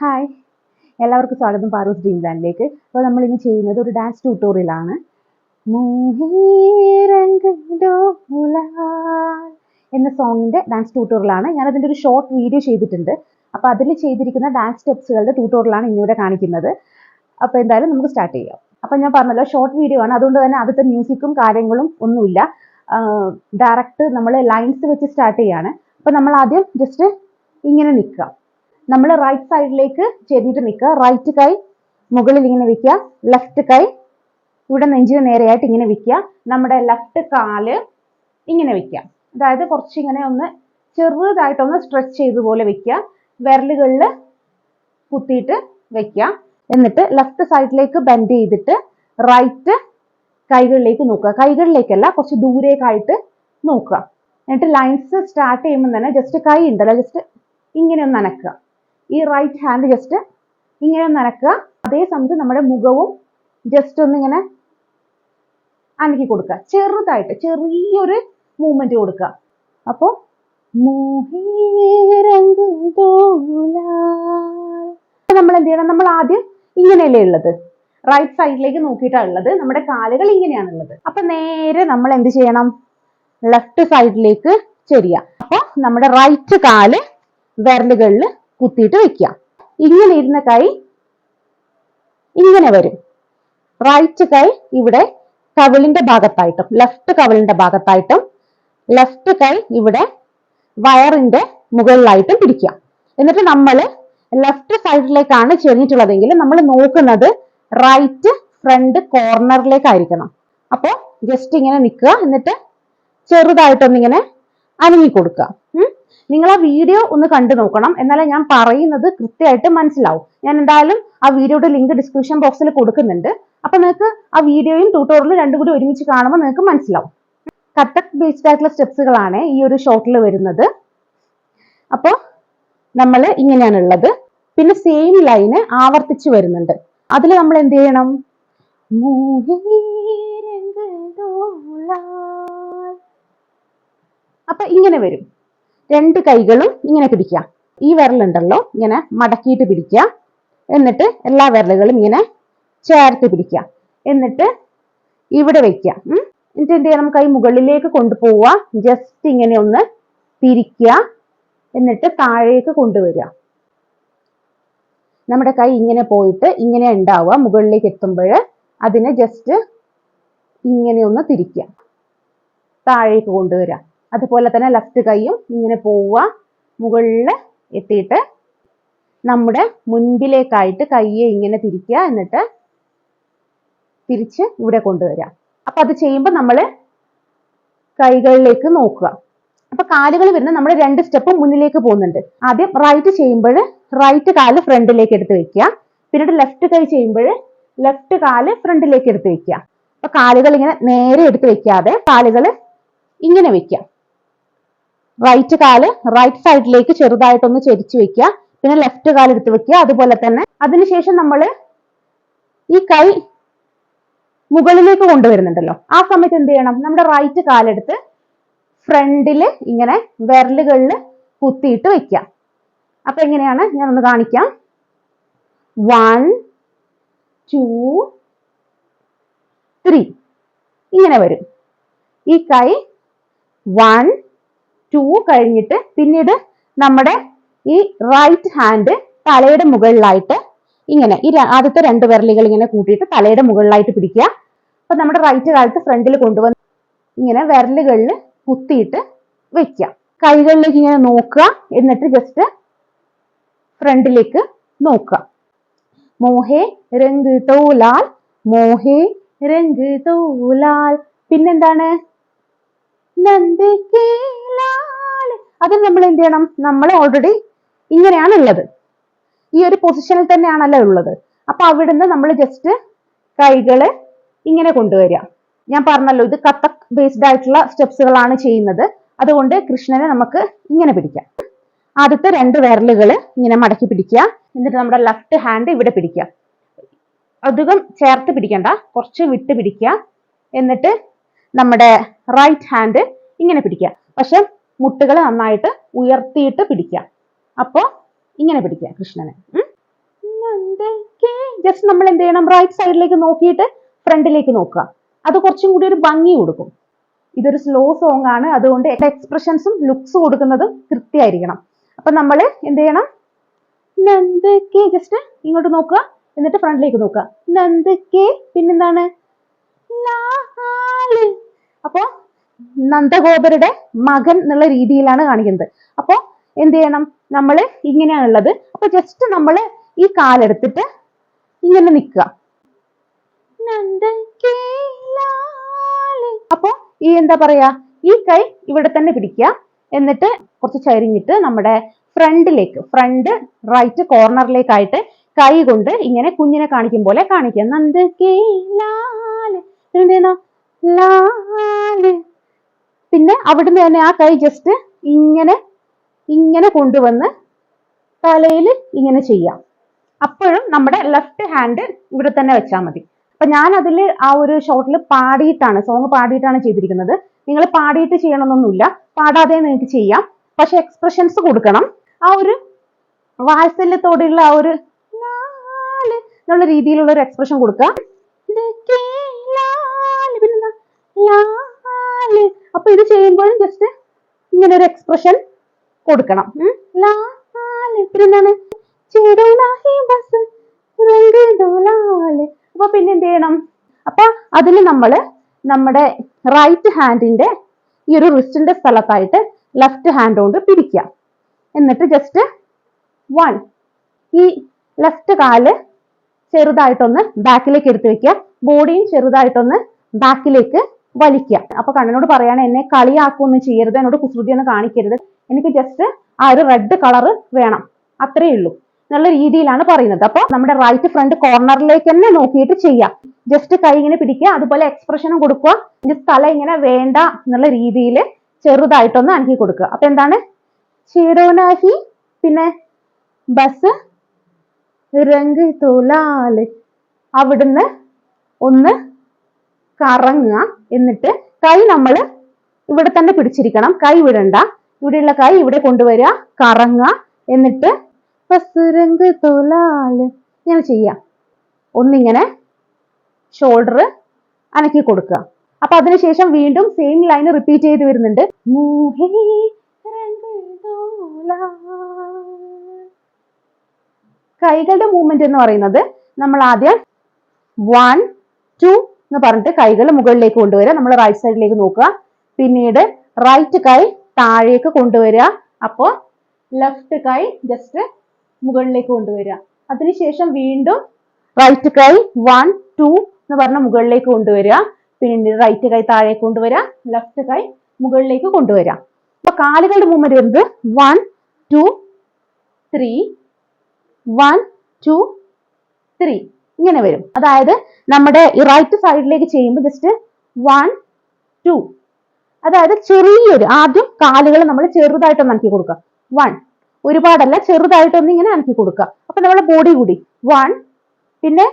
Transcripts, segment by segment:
Hi എല്ലാവർക്കും സ്വാഗതം പാറൂസ് dream ലാൻഡിലേക്ക് അപ്പോൾ നമ്മൾ ഇന്ന് ചെയ്യുന്നത് ഒരു ഡാൻസ് ട്യൂട്ടോറിയലാണ് എന്ന സോങ്ങിന്റെ ഡാൻസ് ട്യൂട്ടോറിയലാണ് ഞാൻ അതിന്റെ ഒരു ഷോർട്ട് വീഡിയോ ചെയ്തിട്ടുണ്ട്. അപ്പോൾ അതിൽ ചെയ്തിരിക്കുന്ന ഡാൻസ് സ്റ്റെപ്സുകളുടെ ട്യൂട്ടോറിയലാണ് ഇന്നിവിടെ കാണിക്കുന്നത്. അപ്പോൾ എന്തായാലും നമുക്ക് സ്റ്റാർട്ട് ചെയ്യാം. അപ്പോൾ ഞാൻ പറഞ്ഞല്ലോ ഷോർട്ട് വീഡിയോ ആണ്. അതുകൊണ്ട് തന്നെ അതിന്റെ മ്യൂസിക്കും കാര്യങ്ങളും ഒന്നുമില്ല. ഡയറക്റ്റ് നമ്മൾ ലൈൻസ് വെച്ച് സ്റ്റാർട്ട് ചെയ്യാണ്. അപ്പോൾ നമ്മൾ ആദ്യം ജസ്റ്റ് ഇങ്ങനെ നിൽക്കുക നമ്മൾ റൈറ്റ് സൈഡിലേക്ക് ചെരിഞ്ഞിട്ട് നിൽക്കുക. റൈറ്റ് കൈ മുകളിൽ ഇങ്ങനെ വെക്കുക. ലെഫ്റ്റ് കൈ ഇവിടെ നെഞ്ചിന് നേരെയായിട്ട് ഇങ്ങനെ വെക്കുക. നമ്മുടെ ലെഫ്റ്റ് കാൽ ഇങ്ങനെ വെക്കുക. അതായത് കുറച്ച് ഇങ്ങനെ ഒന്ന് ചെറുതായിട്ടൊന്ന് സ്ട്രെച്ച് ചെയ്ത പോലെ വെക്കുക. വിരലുകളിൽ കുത്തിയിട്ട് വെക്കുക. എന്നിട്ട് ലെഫ്റ്റ് സൈഡിലേക്ക് ബെൻഡ് ചെയ്തിട്ട് റൈറ്റ് കൈകളിലേക്ക് നോക്കുക. കൈകളിലേക്കല്ല കുറച്ച് ദൂരേക്കായിട്ട് നോക്കുക. എന്നിട്ട് ലൈൻസ് സ്റ്റാർട്ട് ചെയ്യുമ്പോൾ തന്നെ ജസ്റ്റ് കൈ ഉണ്ടല്ലോ ജസ്റ്റ് ഇങ്ങനെ ഒന്ന് അനക്കുക. ഈ റൈറ്റ് ഹാൻഡ് ജസ്റ്റ് ഇങ്ങനെ നനക്കുക. അതേ സമയത്ത് നമ്മുടെ മുഖവും ജസ്റ്റ് ഒന്ന് ഇങ്ങനെ അനക്കി കൊടുക്കുക. ചെറുതായിട്ട് ചെറിയൊരു മൂവ്മെന്റ് കൊടുക്കുക. അപ്പോൾ നമ്മൾ എന്ത് ചെയ്യണം? നമ്മൾ ആദ്യം ഇങ്ങനെയല്ലേ ഉള്ളത്? റൈറ്റ് സൈഡിലേക്ക് നോക്കിയിട്ടാണ് ഉള്ളത്. നമ്മുടെ കാലുകൾ ഇങ്ങനെയാണുള്ളത് അപ്പൊ നേരെ നമ്മൾ എന്ത് ചെയ്യണം? ലെഫ്റ്റ് സൈഡിലേക്ക് ചെരിയ. അപ്പൊ നമ്മുടെ റൈറ്റ് കാൽ വിരലുകളിൽ കുത്തിയിട്ട് വെക്കുക. ഇങ്ങനെ ഇരുന്ന കൈ ഇങ്ങനെ വരും. റൈറ്റ് കൈ ഇവിടെ കവിളിന്റെ ഭാഗത്തായിട്ടും ലെഫ്റ്റ് കവിളിന്റെ ഭാഗത്തായിട്ടും ലെഫ്റ്റ് കൈ ഇവിടെ വയറിന്റെ മുകളിലായിട്ടും പിടിക്കുക. എന്നിട്ട് നമ്മൾ ലെഫ്റ്റ് സൈഡിലേക്കാണ് ചെരിഞ്ഞിട്ടുള്ളതെങ്കിൽ നമ്മൾ നോക്കുന്നത് റൈറ്റ് ഫ്രണ്ട് കോർണറിലേക്കായിരിക്കണം അപ്പോൾ ജസ്റ്റ് ഇങ്ങനെ നിൽക്കുക എന്നിട്ട് ചെറുതായിട്ടൊന്നിങ്ങനെ അനങ്ങി കൊടുക്കുക. നിങ്ങൾ ആ വീഡിയോ ഒന്ന് കണ്ടു നോക്കണം. എന്നാലേ ഞാൻ പറയുന്നത് കൃത്യമായിട്ട് മനസ്സിലാവും. ഞാൻ എന്തായാലും ആ വീഡിയോയുടെ ലിങ്ക് ഡിസ്ക്രിപ്ഷൻ ബോക്സിൽ കൊടുക്കുന്നുണ്ട്. അപ്പൊ നിങ്ങൾക്ക് ആ വീഡിയോയും ട്യൂട്ടോറിയലും രണ്ടും കൂടി ഒരുമിച്ച് കാണുമ്പോൾ നിങ്ങൾക്ക് മനസ്സിലാവും. കട്ടക് ബേസ്ഡ് ആയിട്ടുള്ള സ്റ്റെപ്സുകളാണ് ഈ ഒരു ഷോട്ടിൽ വരുന്നത്. അപ്പോൾ നമ്മൾ ഇങ്ങനെയാണുള്ളത്. പിന്നെ സെയിം ലൈന് ആവർത്തിച്ച് വരുന്നുണ്ട്. അതിൽ നമ്മൾ എന്ത് ചെയ്യണം? അപ്പൊ ഇങ്ങനെ വരും. രണ്ട് കൈകളും ഇങ്ങനെ പിടിക്കുക. ഈ വിരലുണ്ടല്ലോ ഇങ്ങനെ മടക്കിയിട്ട് പിടിക്കുക. എന്നിട്ട് എല്ലാ വിരലുകളും ഇങ്ങനെ ചേർത്ത് പിടിക്കുക. എന്നിട്ട് ഇവിടെ വെക്കുക. എന്നിട്ട് എന്ത് ചെയ്യണം? കൈ മുകളിലേക്ക് കൊണ്ടുപോവുക. ജസ്റ്റ് ഇങ്ങനെ ഒന്ന് തിരിക്കുക. എന്നിട്ട് താഴേക്ക് കൊണ്ടുവരിക. നമ്മുടെ കൈ ഇങ്ങനെ പോയിട്ട് ഇങ്ങനെ ഉണ്ടാവുക. മുകളിലേക്ക് എത്തുമ്പോൾ അതിനെ ജസ്റ്റ് ഇങ്ങനെ ഒന്ന് തിരിക്കുക. താഴേക്ക് കൊണ്ടുവരിക. അതുപോലെ തന്നെ ലെഫ്റ്റ് കൈയും ഇങ്ങനെ പോവുക. മുകളിൽ എത്തിയിട്ട് നമ്മുടെ മുൻപിലേക്കായിട്ട് കൈയെ ഇങ്ങനെ തിരിക്കുക. എന്നിട്ട് തിരിച്ച് ഇവിടെ കൊണ്ടുവരിക. അപ്പൊ അത് ചെയ്യുമ്പോൾ നമ്മൾ കൈകളിലേക്ക് നോക്കുക. അപ്പൊ കാലുകൾ വരുന്ന നമ്മൾ രണ്ട് സ്റ്റെപ്പ് മുന്നിലേക്ക് പോകുന്നുണ്ട്. ആദ്യം റൈറ്റ് ചെയ്യുമ്പോൾ റൈറ്റ് കാൽ ഫ്രണ്ടിലേക്ക് എടുത്ത് വെക്കുക. പിന്നീട് ലെഫ്റ്റ് കൈ ചെയ്യുമ്പോൾ ലെഫ്റ്റ് കാൽ ഫ്രണ്ടിലേക്ക് എടുത്ത് വെക്കുക. അപ്പൊ കാലുകൾ ഇങ്ങനെ നേരെ എടുത്ത് വെക്കാതെ കാലുകൾ ഇങ്ങനെ വെക്കുക. റൈറ്റ് കാൽ റൈറ്റ് സൈഡിലേക്ക് ചെറുതായിട്ടൊന്ന് ചെരിച്ചു വെക്കുക. പിന്നെ ലെഫ്റ്റ് കാൽ എടുത്ത് വെക്കുക. അതുപോലെ തന്നെ അതിനുശേഷം നമ്മൾ ഈ കൈ മുകളിലേക്ക് കൊണ്ടുവരുന്നുണ്ടല്ലോ. ആ സമയത്ത് എന്ത് ചെയ്യണം? നമ്മുടെ റൈറ്റ് കാലെടുത്ത് ഫ്രണ്ടിൽ ഇങ്ങനെ വിരലുകളിൽ കുത്തിയിട്ട് വെക്കുക. അപ്പൊ എങ്ങനെയാണ്? ഞാൻ ഒന്ന് കാണിക്കാം. വൺ ടു ത്രീ ഇങ്ങനെ വരും. ഈ കൈ വൺ ടു കഴിഞ്ഞിട്ട് പിന്നീട് നമ്മുടെ ഈ റൈറ്റ് ഹാൻഡ് തലയുടെ മുകളിലായിട്ട് ഇങ്ങനെ ഈ ആദ്യത്തെ രണ്ട് വിരലുകൾ ഇങ്ങനെ കൂട്ടിയിട്ട് തലയുടെ മുകളിലായിട്ട് പിടിക്കുക. അപ്പൊ നമ്മുടെ റൈറ്റ് കാലത്ത് ഫ്രണ്ടിൽ കൊണ്ടുവന്ന് ഇങ്ങനെ വിരലുകളിൽ കുത്തിയിട്ട് വെക്കുക. കൈകളിലേക്ക് ഇങ്ങനെ നോക്കുക. എന്നിട്ട് ജസ്റ്റ് ഫ്രണ്ടിലേക്ക് നോക്കുക. മോഹേ രംഗ് തോലാൽ മോഹേ രംഗ് തോലാൽ. പിന്നെന്താണ്? നന്ദിക്കേലാൽ അത് നമ്മൾ എന്ത് ചെയ്യണം? നമ്മൾ ഓൾറെഡി ഇങ്ങനെയാണ് ഉള്ളത്. ഈ ഒരു പൊസിഷനിൽ തന്നെയാണല്ലോ ഉള്ളത്. അപ്പൊ അവിടുന്ന് നമ്മൾ ജസ്റ്റ് കൈകൾ ഇങ്ങനെ കൊണ്ടുവരിക. ഞാൻ പറഞ്ഞല്ലോ ഇത് കത്തക് ബേസ്ഡ് ആയിട്ടുള്ള സ്റ്റെപ്സുകളാണ് ചെയ്യുന്നത്. അതുകൊണ്ട് കൃഷ്ണനെ നമുക്ക് ഇങ്ങനെ പിടിക്കാം. ആദ്യത്തെ രണ്ട് വിരലുകൾ ഇങ്ങനെ മടക്കി പിടിക്കുക. എന്നിട്ട് നമ്മുടെ ലെഫ്റ്റ് ഹാൻഡ് ഇവിടെ പിടിക്കുക. അധികം ചേർത്ത് പിടിക്കണ്ട. കുറച്ച് വിട്ട് പിടിക്കുക. എന്നിട്ട് നമ്മുടെ റൈറ്റ് ഹാൻഡ് ഇങ്ങനെ പിടിക്കുക. പക്ഷെ മുട്ടുകൾ നന്നായിട്ട് ഉയർത്തിയിട്ട് പിടിക്കുക. അപ്പോൾ ഇങ്ങനെ പിടിക്കുക കൃഷ്ണനെ. ജസ്റ്റ് നമ്മൾ എന്ത് ചെയ്യണം? റൈറ്റ് സൈഡിലേക്ക് നോക്കിയിട്ട് ഫ്രണ്ടിലേക്ക് നോക്കുക. അത് കുറച്ചും കൂടി ഒരു ഭംഗി കൊടുക്കും. ഇതൊരു സ്ലോ സോങ് ആണ്. അതുകൊണ്ട് എക്സ്പ്രഷൻസും ലുക്സ് കൊടുക്കുന്നതും കൃത്യമായിരിക്കണം. അപ്പൊ നമ്മൾ എന്ത് ചെയ്യണം? നന്ദകേ ജസ്റ്റ് ഇങ്ങോട്ട് നോക്കുക. എന്നിട്ട് ഫ്രണ്ടിലേക്ക് നോക്കുക. നന്ദകേ പിന്നെന്താണ്? അപ്പോ നന്ദഗോപരുടെ മകൻ എന്നുള്ള രീതിയിലാണ് കാണിക്കുന്നത്. അപ്പോ എന്ത് ചെയ്യണം? നമ്മൾ ഇങ്ങനെയാണുള്ളത്. അപ്പൊ ജസ്റ്റ് നമ്മൾ ഈ കാലെടുത്തിട്ട് ഇങ്ങനെ നിൽക്കുക. അപ്പോ ഈ എന്താ പറയാ? ഈ കൈ ഇവിടെ തന്നെ പിടിക്കുക. എന്നിട്ട് കുറച്ച് ചരിഞ്ഞിട്ട് നമ്മുടെ ഫ്രണ്ടിലേക്ക് ഫ്രണ്ട് റൈറ്റ് കോർണറിലേക്കായിട്ട് കൈ കൊണ്ട് ഇങ്ങനെ കുഞ്ഞിനെ കാണിക്കും പോലെ കാണിക്കുക. നന്ദ ലാൽ എന്ത് ലാൽ. പിന്നെ അവിടുന്ന് തന്നെ ആ കൈ ജസ്റ്റ് ഇങ്ങനെ ഇങ്ങനെ കൊണ്ടുവന്ന് തലയിൽ ഇങ്ങനെ ചെയ്യാം. അപ്പോഴും നമ്മുടെ ലെഫ്റ്റ് ഹാൻഡ് ഇവിടെ തന്നെ വെച്ചാൽ മതി. അപ്പൊ ഞാൻ അതിൽ ആ ഒരു ഷോട്ടിൽ പാടിയിട്ടാണ് സോങ് പാടിയിട്ടാണ് ചെയ്തിരിക്കുന്നത്. നിങ്ങൾ പാടിയിട്ട് ചെയ്യണമെന്നൊന്നുമില്ല. പാടാതെ നിങ്ങൾക്ക് ചെയ്യാം. പക്ഷെ എക്സ്പ്രഷൻസ് കൊടുക്കണം. ആ ഒരു വാത്സല്യത്തോടെയുള്ള ആ ഒരു എന്നുള്ള രീതിയിലുള്ള ഒരു എക്സ്പ്രഷൻ കൊടുക്കുക. അപ്പൊ ഇത് ചെയ്യുമ്പോഴും ജസ്റ്റ് ഇങ്ങനെ ഒരു എക്സ്പ്രഷൻ കൊടുക്കണം ബസ് അപ്പൊ പിന്നെ എന്ത് ചെയ്യണം? അപ്പൊ അതിൽ നമ്മൾ നമ്മുടെ റൈറ്റ് ഹാൻഡിന്റെ ഈ ഒരു റിസ്റ്റിന്റെ സ്ഥലത്തായിട്ട് ലെഫ്റ്റ് ഹാൻഡ് കൊണ്ട് പിടിക്കുക എന്നിട്ട് ജസ്റ്റ് വൺ ഈ ലെഫ്റ്റ് കാൽ ചെറുതായിട്ടൊന്ന് ബാക്കിലേക്ക് എടുത്തു വെക്കുക. ബോഡിയും ചെറുതായിട്ടൊന്ന് ബാക്കിലേക്ക് വലിക്കുക അപ്പൊ കണ്ണനോട് പറയാണ് എന്നെ കളിയാക്കൊന്നും ചെയ്യരുത്. എന്നോട് കുസൃതി ഒന്നും കാണിക്കരുത്. എനിക്ക് ജസ്റ്റ് ആ ഒരു റെഡ് കളർ വേണം. അത്രേ ഉള്ളൂ. എന്നുള്ള രീതിയിലാണ് പറയുന്നത്. അപ്പൊ നമ്മുടെ റൈറ്റ് ഫ്രണ്ട് കോർണറിലേക്ക് തന്നെ നോക്കിയിട്ട് ചെയ്യാം. ജസ്റ്റ് കൈ ഇങ്ങനെ പിടിക്കുക അതുപോലെ എക്സ്പ്രഷനും കൊടുക്കുക. ജസ്റ്റ് തല ഇങ്ങനെ വേണ്ട എന്നുള്ള രീതിയിൽ ചെറുതായിട്ടൊന്ന് അനക്കി കൊടുക്കുക. അപ്പൊ എന്താണ്? ചീടോനാഹി പിന്നെ ബസ് രംഗ് തുലാൽ അവിടുന്ന് ഒന്ന് കറങ്ങുക. എന്നിട്ട് കൈ നമ്മൾ ഇവിടെ തന്നെ പിടിച്ചിരിക്കണം. കൈ വിടണ്ട. ഇവിടെയുള്ള കൈ ഇവിടെ കൊണ്ടുവരിക. കറങ്ങുക. എന്നിട്ട് ഇങ്ങനെ ചെയ്യാം ഒന്നിങ്ങനെ ഷോൾഡർ അനക്കി കൊടുക്കുക. അപ്പൊ അതിനുശേഷം വീണ്ടും സെയിം ലൈൻ റിപ്പീറ്റ് ചെയ്ത് വരുന്നുണ്ട്. കൈകളുടെ മൂവ്മെന്റ് എന്ന് പറയുന്നത് നമ്മൾ ആദ്യം വൺ ടു എന്ന് പറഞ്ഞിട്ട് കൈകൾ മുകളിലേക്ക് കൊണ്ടുവരിക. നമ്മൾ റൈറ്റ് സൈഡിലേക്ക് നോക്കുക. പിന്നീട് റൈറ്റ് കൈ താഴേക്ക് കൊണ്ടുവരിക. അപ്പോൾ ലെഫ്റ്റ് കൈ ജസ്റ്റ് മുകളിലേക്ക് കൊണ്ടുവരിക. അതിനുശേഷം വീണ്ടും റൈറ്റ് കൈ വൺ ടു എന്ന് പറഞ്ഞ മുകളിലേക്ക് കൊണ്ടുവരിക. പിന്നീട് റൈറ്റ് കൈ താഴേക്ക് കൊണ്ടുവരിക. ലെഫ്റ്റ് കൈ മുകളിലേക്ക് കൊണ്ടുവരിക. അപ്പൊ കാലുകളുടെ മൂവ്മെന്റ് വരുന്നത് one two three one two three ഇങ്ങനെ വരും. അതായത് നമ്മുടെ ഈ റൈറ്റ് സൈഡിലേക്ക് ചെയ്യുമ്പോൾ ജസ്റ്റ് വൺ ടു അതായത് ചെറിയൊരു ആദ്യം കാലുകൾ നമ്മൾ ചെറുതായിട്ടൊന്ന് അനക്കി കൊടുക്കുക. വൺ ഒരുപാടല്ല ചെറുതായിട്ടൊന്ന് ഇങ്ങനെ അനക്കി കൊടുക്കുക. അപ്പൊ നമ്മുടെ ബോഡി കൂടി. വൺ പിന്നെ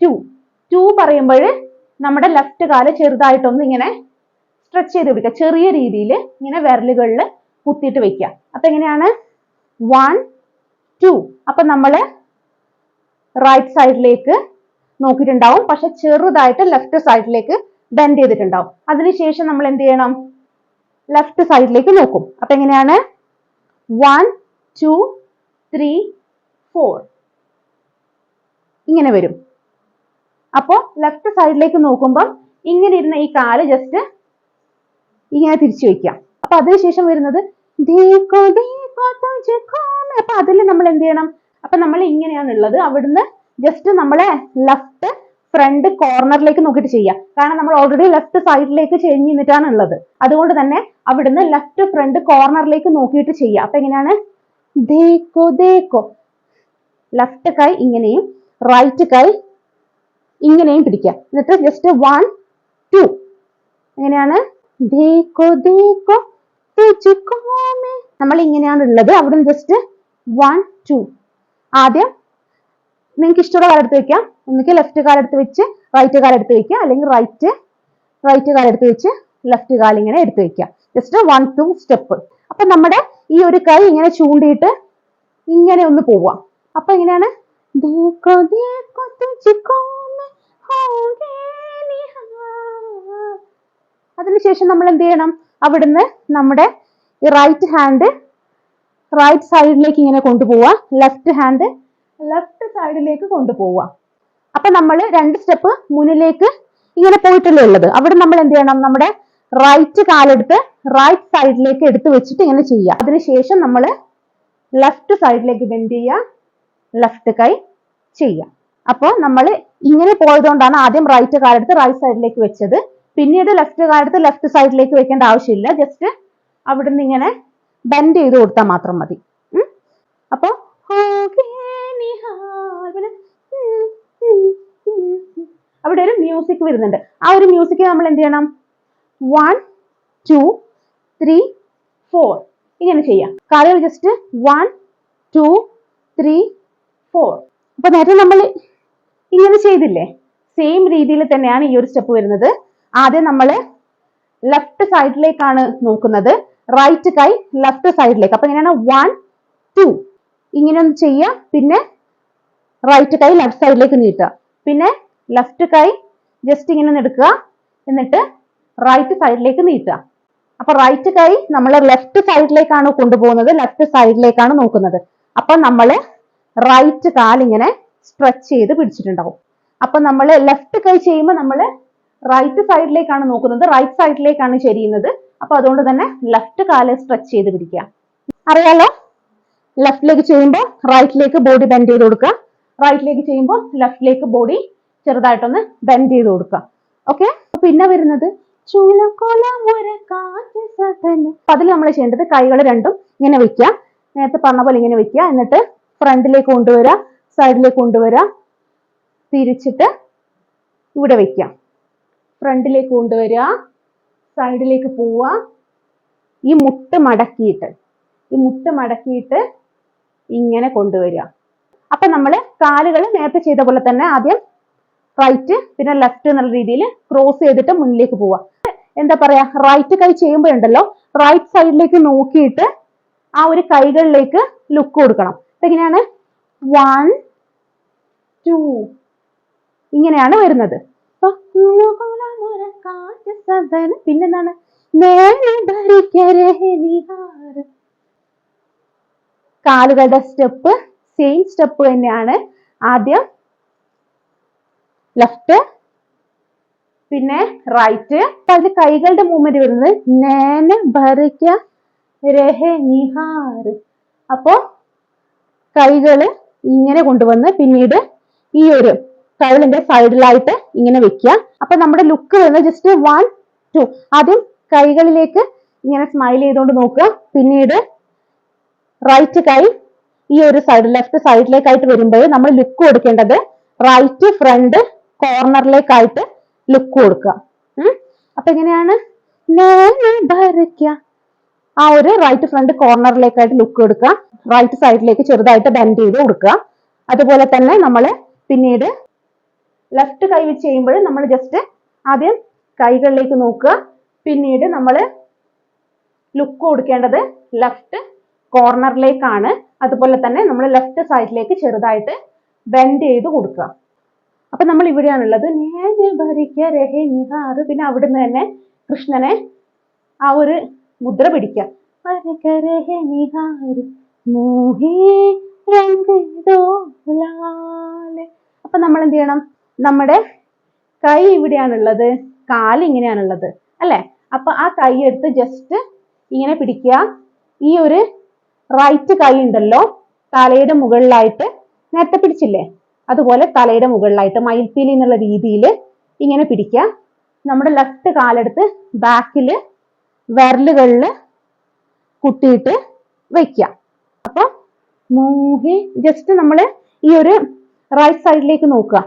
ടു ടു പറയുമ്പോൾ നമ്മുടെ ലെഫ്റ്റ് കാൽ ചെറുതായിട്ടൊന്ന് ഇങ്ങനെ സ്ട്രെച്ച് ചെയ്ത് പിടിക്കുക. ചെറിയ രീതിയിൽ ഇങ്ങനെ വിരലുകളിൽ കുത്തിയിട്ട് വെക്കുക. അപ്പൊ എങ്ങനെയാണ്? വൺ ടു അപ്പൊ നമ്മൾ റൈറ്റ് സൈഡിലേക്ക് നോക്കിയിട്ടുണ്ടാവും. പക്ഷെ ചെറുതായിട്ട് ലെഫ്റ്റ് സൈഡിലേക്ക് ബെൻഡ് ചെയ്തിട്ടുണ്ടാവും. അതിനുശേഷം നമ്മൾ എന്ത് ചെയ്യണം? ലെഫ്റ്റ് സൈഡിലേക്ക് നോക്കും. അപ്പൊ എങ്ങനെയാണ്? വൺ ടു ത്രീ ഫോർ ഇങ്ങനെ വരും. അപ്പോൾ ലെഫ്റ്റ് സൈഡിലേക്ക് നോക്കുമ്പം ഇങ്ങനെ ഇരുന്ന ഈ കാൽ ജസ്റ്റ് ഇങ്ങനെ തിരിച്ചു വയ്ക്കാം. അപ്പൊ അതിനുശേഷം വരുന്നത് അപ്പൊ അതിൽ നമ്മൾ എന്ത് ചെയ്യണം? അപ്പൊ നമ്മൾ ഇങ്ങനെയാണുള്ളത്. അവിടുന്ന് ജസ്റ്റ് നമ്മളെ ലെഫ്റ്റ് ഫ്രണ്ട് കോർണറിലേക്ക് നോക്കിയിട്ട് ചെയ്യാം. കാരണം നമ്മൾ ഓൾറെഡി ലെഫ്റ്റ് സൈഡിലേക്ക് ചെരിഞ്ഞ് നിന്നിട്ടാണ് ഉള്ളത് അതുകൊണ്ട് തന്നെ അവിടുന്ന് ലെഫ്റ്റ് ഫ്രണ്ട് കോർണറിലേക്ക് നോക്കിയിട്ട് ചെയ്യാം. അപ്പൊ എങ്ങനെയാണ്? ലെഫ്റ്റ് കൈ ഇങ്ങനെയും റൈറ്റ് കൈ ഇങ്ങനെയും പിടിക്കാം. എന്നിട്ട് ജസ്റ്റ് വൺ ടു എങ്ങനെയാണ്? നമ്മൾ ഇങ്ങനെയാണ് ഉള്ളത് അവിടുന്ന് ജസ്റ്റ് വൺ ടു ആദ്യം നിങ്ങൾക്ക് ഇഷ്ടമുള്ള കാലെടുത്ത് വെക്കാം. ഒന്നുകിൽ ലെഫ്റ്റ് കാലെടുത്ത് വെച്ച് റൈറ്റ് കാലെടുത്ത് വെക്കുക അല്ലെങ്കിൽ റൈറ്റ് റൈറ്റ് കാലെടുത്ത് വെച്ച് ലെഫ്റ്റ് കാലിങ്ങനെ എടുത്ത് വെക്കുക ജസ്റ്റ് വൺ ടു സ്റ്റെപ്പ് അപ്പൊ നമ്മുടെ ഈ ഒരു കൈ ഇങ്ങനെ ചൂണ്ടിയിട്ട് ഇങ്ങനെ ഒന്ന് പോവാം. അപ്പൊ എങ്ങനെയാണ്? അതിനുശേഷം നമ്മൾ എന്ത് ചെയ്യണം? അവിടുന്ന് നമ്മുടെ ഈ റൈറ്റ് ഹാൻഡ് റൈറ്റ് സൈഡിലേക്ക് ഇങ്ങനെ കൊണ്ടുപോവുക ലെഫ്റ്റ് ഹാൻഡ് ലെഫ്റ്റ് സൈഡിലേക്ക് കൊണ്ടുപോവുക അപ്പൊ നമ്മൾ രണ്ട് സ്റ്റെപ്പ് മുന്നിലേക്ക് ഇങ്ങനെ പോയിട്ടല്ലേ ഉള്ളത്. അവിടെ നമ്മൾ എന്ത് ചെയ്യണം? നമ്മുടെ റൈറ്റ് കാലെടുത്ത് റൈറ്റ് സൈഡിലേക്ക് എടുത്തു വെച്ചിട്ട് ഇങ്ങനെ ചെയ്യുക. അതിനുശേഷം നമ്മൾ ലെഫ്റ്റ് സൈഡിലേക്ക് ബെൻഡ് ചെയ്യുക. ലെഫ്റ്റ് കൈ ചെയ്യുക. അപ്പോൾ നമ്മൾ ഇങ്ങനെ പോയതുകൊണ്ടാണ് ആദ്യം റൈറ്റ് കാലെടുത്ത് റൈറ്റ് സൈഡിലേക്ക് വെച്ചത്. പിന്നീട് ലെഫ്റ്റ് കാലെടുത്ത് ലെഫ്റ്റ് സൈഡിലേക്ക് വെക്കേണ്ട ആവശ്യമില്ല. ജസ്റ്റ് അവിടുന്ന് ഇങ്ങനെ ബെൻഡ് ചെയ്ത് കൊടുത്താൽ മാത്രം മതി. അപ്പോൾ. അവിടെ ഒരു മ്യൂസിക് വരുന്നുണ്ട്. ആ ഒരു മ്യൂസിക് നമ്മൾ എന്ത് ചെയ്യണം? വൺ ടു ത്രീ ഫോർ ഇങ്ങനെ ചെയ്യാം. കാലുകൾ just one two three four അപ്പൊ നേരത്തെ നമ്മൾ ഇങ്ങനെ ചെയ്തില്ലേ? സെയിം രീതിയിൽ തന്നെയാണ് ഈ ഒരു സ്റ്റെപ്പ് വരുന്നത്. ആദ്യം നമ്മൾ ലെഫ്റ്റ് സൈഡിലേക്കാണ് നോക്കുന്നത്. റൈറ്റ് കൈ ലെഫ്റ്റ് സൈഡിലേക്ക് അപ്പൊ ഇങ്ങനെയാണ് വൺ ടു ഇങ്ങനെ ഒന്ന് ചെയ്യുക. പിന്നെ റൈറ്റ് കൈ ലെഫ്റ്റ് സൈഡിലേക്ക് നീട്ടുക. പിന്നെ ലെഫ്റ്റ് കൈ ജസ്റ്റ് ഇങ്ങനെ എടുക്കുക. എന്നിട്ട് റൈറ്റ് സൈഡിലേക്ക് നീട്ടുക. അപ്പൊ റൈറ്റ് കൈ നമ്മൾ ലെഫ്റ്റ് സൈഡിലേക്കാണ് കൊണ്ടുപോകുന്നത്. ലെഫ്റ്റ് സൈഡിലേക്കാണ് നോക്കുന്നത്. അപ്പൊ നമ്മൾ റൈറ്റ് കാലിങ്ങനെ സ്ട്രെച്ച് ചെയ്ത് പിടിച്ചിട്ടുണ്ടാവും. അപ്പൊ നമ്മൾ ലെഫ്റ്റ് കൈ ചെയ്യുമ്പോൾ നമ്മൾ റൈറ്റ് സൈഡിലേക്കാണ് നോക്കുന്നത്. റൈറ്റ് സൈഡിലേക്കാണ് ചെരിയുന്നത്. അപ്പൊ അതുകൊണ്ട് തന്നെ ലെഫ്റ്റ് കാൽ സ്ട്രെച്ച് ചെയ്ത് പിടിക്കുക. അറിയാലോ? ലെഫ്റ്റിലേക്ക് ചെയ്യുമ്പോൾ റൈറ്റിലേക്ക് ബോഡി ബെൻഡ് ചെയ്ത് കൊടുക്കുക. റൈറ്റിലേക്ക് ചെയ്യുമ്പോൾ ലെഫ്റ്റിലേക്ക് ബോഡി ചെറുതായിട്ടൊന്ന് ബെൻഡ് ചെയ്ത് കൊടുക്കുക. ഓക്കെ പിന്നെ വരുന്നത് അതിൽ നമ്മൾ ചെയ്യേണ്ടത് കൈകൾ രണ്ടും ഇങ്ങനെ വെക്കുക. നേരത്തെ പറഞ്ഞ പോലെ ഇങ്ങനെ വെക്കുക. എന്നിട്ട് ഫ്രണ്ടിലേക്ക് കൊണ്ടുവരിക സൈഡിലേക്ക് കൊണ്ടുവരിക തിരിച്ചിട്ട് ഇവിടെ വെക്കുക. ഫ്രണ്ടിലേക്ക് കൊണ്ടുവരിക സൈഡിലേക്ക് പോവുക. ഈ മുട്ട് മടക്കിയിട്ട് ഈ മുട്ട് മടക്കിയിട്ട് ഇങ്ങനെ കൊണ്ടുവരിക. അപ്പൊ നമ്മൾ കാലുകൾ നേരത്തെ ചെയ്ത പോലെ തന്നെ ആദ്യം റൈറ്റ് പിന്നെ ലെഫ്റ്റ് എന്നുള്ള രീതിയിൽ ക്രോസ് ചെയ്തിട്ട് മുന്നിലേക്ക് പോവുക. എന്താ പറയാ റൈറ്റ് കൈ ചെയ്യുമ്പോഴുണ്ടല്ലോ റൈറ്റ് സൈഡിലേക്ക് നോക്കിയിട്ട് ആ ഒരു കൈകളിലേക്ക് ലുക്ക് കൊടുക്കണം. എങ്ങനെയാണ്? വൺ ടു ഇങ്ങനെയാണ് വരുന്നത്. അപ്പൊ പിന്നെന്താണ്? നേരെ ഭരിക്കരഹനിഹാരം കാലുകളുടെ സ്റ്റെപ്പ് സെയിം സ്റ്റെപ്പ് തന്നെയാണ്. ആദ്യം ലെഫ്റ്റ് പിന്നെ റൈറ്റ്. അതിൽ കൈകളുടെ മൂവ്മെന്റ് വരുന്നത് നേന ഭരിക്ക രഹ നിഹാർ. അപ്പോ കൈകൾ ഇങ്ങനെ കൊണ്ടുവന്ന് പിന്നീട് ഈ ഒരു കവിളിന്റെ സൈഡിലായിട്ട് ഇങ്ങനെ വെക്കുക. അപ്പൊ നമ്മുടെ ലുക്ക് വരുന്നത് ജസ്റ്റ് വൺ ടു ആദ്യം കൈകളിലേക്ക് ഇങ്ങനെ സ്മൈൽ ചെയ്തുകൊണ്ട് നോക്കുക. പിന്നീട് റൈറ്റ് കൈ ഈ ഒരു സൈഡ് ലെഫ്റ്റ് സൈഡിലേക്കായിട്ട് വരുമ്പോൾ നമ്മൾ ലുക്ക് കൊടുക്കേണ്ടത് റൈറ്റ് ഫ്രണ്ട് കോർണറിലേക്കായിട്ട് ലുക്ക് കൊടുക്കുക. അപ്പൊ എങ്ങനെയാണ്? ആ ഒരു റൈറ്റ് ഫ്രണ്ട് കോർണറിലേക്കായിട്ട് ലുക്ക് കൊടുക്കുക. റൈറ്റ് സൈഡിലേക്ക് ചെറുതായിട്ട് ബെൻഡ് ചെയ്ത് കൊടുക്കുക. അതുപോലെ തന്നെ നമ്മൾ പിന്നീട് ലെഫ്റ്റ് കൈ വെച്ച് ചെയ്യുമ്പോൾ നമ്മൾ ജസ്റ്റ് ആദ്യം കൈകളിലേക്ക് നോക്കുക. പിന്നീട് നമ്മൾ ലുക്ക് കൊടുക്കേണ്ടത് ലെഫ്റ്റ് കോർണറിലേക്കാണ് അതുപോലെ തന്നെ നമ്മൾ ലെഫ്റ്റ് സൈഡിലേക്ക് ചെറുതായിട്ട് ബെൻഡ് ചെയ്ത് കൊടുക്കുക. അപ്പൊ നമ്മൾ ഇവിടെയാണുള്ളത്. നേരെ രഹേ പിന്നെ അവിടുന്ന് തന്നെ കൃഷ്ണനെ ആ ഒരു മുദ്ര പിടിക്കുക. അപ്പൊ നമ്മൾ എന്ത് ചെയ്യണം? നമ്മുടെ കൈ ഇവിടെയാണുള്ളത് കാൽ ഇങ്ങനെയാണുള്ളത് അല്ലെ? അപ്പൊ ആ കൈ എടുത്ത് ജസ്റ്റ് ഇങ്ങനെ പിടിക്കുക. ഈ ഒരു റൈറ്റ് കൈ ഉണ്ടല്ലോ തലയുടെ മുകളിലായിട്ട് നേരത്തെ പിടിച്ചില്ലേ? അതുപോലെ തലയുടെ മുകളിലായിട്ട് മയിൽപ്പീലി എന്നുള്ള രീതിയിൽ ഇങ്ങനെ പിടിക്കുക. നമ്മുടെ ലെഫ്റ്റ് കാലെടുത്ത് ബാക്കിൽ വിരലുകളിൽ കുത്തിയിട്ട് വെക്കുക. അപ്പൊ മൂഹി ജസ്റ്റ് നമ്മൾ ഈ ഒരു റൈറ്റ് സൈഡിലേക്ക് നോക്കുക.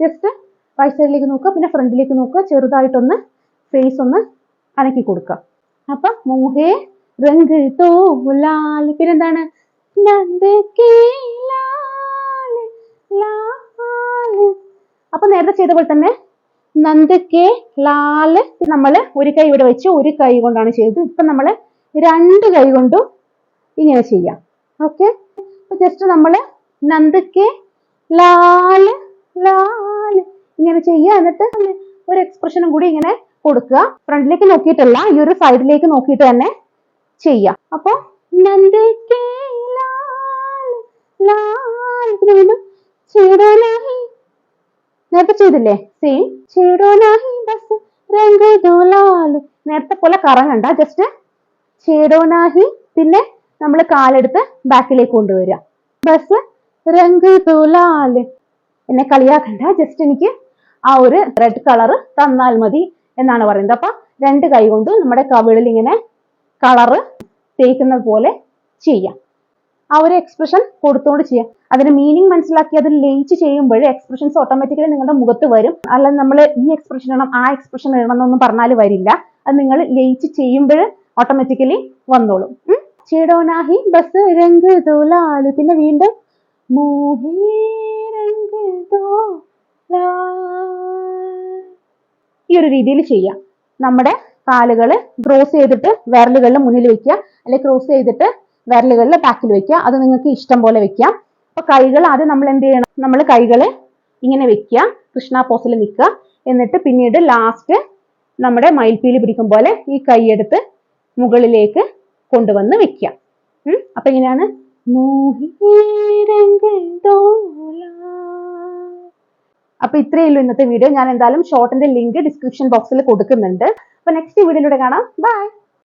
ജസ്റ്റ് റൈറ്റ് സൈഡിലേക്ക് നോക്കുക പിന്നെ ഫ്രണ്ടിലേക്ക് നോക്കുക ചെറുതായിട്ടൊന്ന് ഫേസ് ഒന്ന് അനക്കി കൊടുക്കുക. അപ്പൊ മോഹേ രംഗ് തോലാൽ പിന്നെന്താണ് അപ്പൊ നേരത്തെ ചെയ്ത പോലെ തന്നെ നന്ദ കെ ലാൽ നമ്മൾ ഒരു കൈ ഇവിടെ വെച്ച് ഒരു കൈ കൊണ്ടാണ് ചെയ്തത്. ഇപ്പൊ നമ്മൾ രണ്ട് കൈ കൊണ്ടും ഇങ്ങനെ ചെയ്യാം. ഓക്കെ അപ്പൊ ജസ്റ്റ് നമ്മൾ നന്ദക്കെ ലാൽ ലാൽ ഇങ്ങനെ ചെയ്യുക. എന്നിട്ട് ഒരു എക്സ്പ്രഷനും കൂടി ഇങ്ങനെ കൊടുക്കുക. ഫ്രണ്ടിലേക്ക് നോക്കിയിട്ടല്ല ഈ ഒരു സൈഡിലേക്ക് നോക്കിയിട്ട് തന്നെ ചെയ്യാം അപ്പൊ നന്ദക്കെ വീണ്ടും ചേടോ നാഹി നേരത്തെ ചെയ്തില്ലേ? സെയിം ചേടോ നാഹി ബസ് രംഗ് നേരത്തെ പോലെ കറങ്ങണ്ട. ജസ്റ്റ് ചേടോ നാഹി പിന്നെ നമ്മൾ കാലെടുത്ത് ബാക്കിലേക്ക് കൊണ്ടുവരിക. ബസ് രംഗ് തുലാൽ. എന്നെ കളിയാക്കണ്ട ജസ്റ്റ് എനിക്ക് ആ ഒരു റെഡ് കളർ തന്നാൽ മതി എന്നാണ് പറയുന്നത്. അപ്പൊ രണ്ട് കൈ കൊണ്ട് നമ്മുടെ കവിളിൽ ഇങ്ങനെ കളറ് തേക്കുന്നത് പോലെ ചെയ്യാം. ആ ഒരു എക്സ്പ്രഷൻ കൊടുത്തുകൊണ്ട് ചെയ്യാം. അതിന് മീനിങ് മനസ്സിലാക്കി അത് ലയിച്ച് ചെയ്യുമ്പോൾ എക്സ്പ്രഷൻസ് ഓട്ടോമാറ്റിക്കലി നിങ്ങളുടെ മുഖത്ത് വരും. അല്ല നമ്മൾ ഈ എക്സ്പ്രഷൻ ഇടണം ആ എക്സ്പ്രഷൻ ഇടണം എന്നൊന്നും പറഞ്ഞാൽ വരില്ല. അത് നിങ്ങൾ ലയിച്ച് ചെയ്യുമ്പോൾ ഓട്ടോമാറ്റിക്കലി വന്നോളും. ചേടോനാഹി ബസ് രംഗ് ലാൽ പിന്നെ വീണ്ടും മോഹേ രംഗ് ഈ ഒരു രീതിയിൽ ചെയ്യാം. നമ്മുടെ കാലുകൾ ക്രോസ് ചെയ്തിട്ട് വിരലുകളിൽ മുന്നിൽ വെക്കുക. അല്ലെങ്കിൽ ക്രോസ് ചെയ്തിട്ട് വിരലുകളിൽ ബാക്കിൽ വെക്കുക. അത് നിങ്ങൾക്ക് ഇഷ്ടം പോലെ വെക്കാം. അപ്പൊ കൈകൾ ആദ്യം നമ്മൾ എന്ത് ചെയ്യണം? നമ്മൾ കൈകൾ ഇങ്ങനെ വെക്കുക. കൃഷ്ണ പോസിൽ നിൽക്കുക. എന്നിട്ട് പിന്നീട് ലാസ്റ്റ് നമ്മുടെ മയിൽപ്പീലി പിടിക്കും പോലെ ഈ കൈയെടുത്ത് മുകളിലേക്ക് കൊണ്ടുവന്ന് വെക്കുക. അപ്പൊ ഇങ്ങനെയാണ് അപ്പൊ ഇത്രയേ ഉള്ളൂ ഇന്നത്തെ വീഡിയോ ഞാൻ എന്തായാലും ഷോർട്ടിന്റെ ലിങ്ക് ഡിസ്ക്രിപ്ഷൻ ബോക്സിൽ കൊടുക്കുന്നുണ്ട്. അപ്പൊ നെക്സ്റ്റ് വീഡിയോയിലൂടെ കാണാം. ബൈ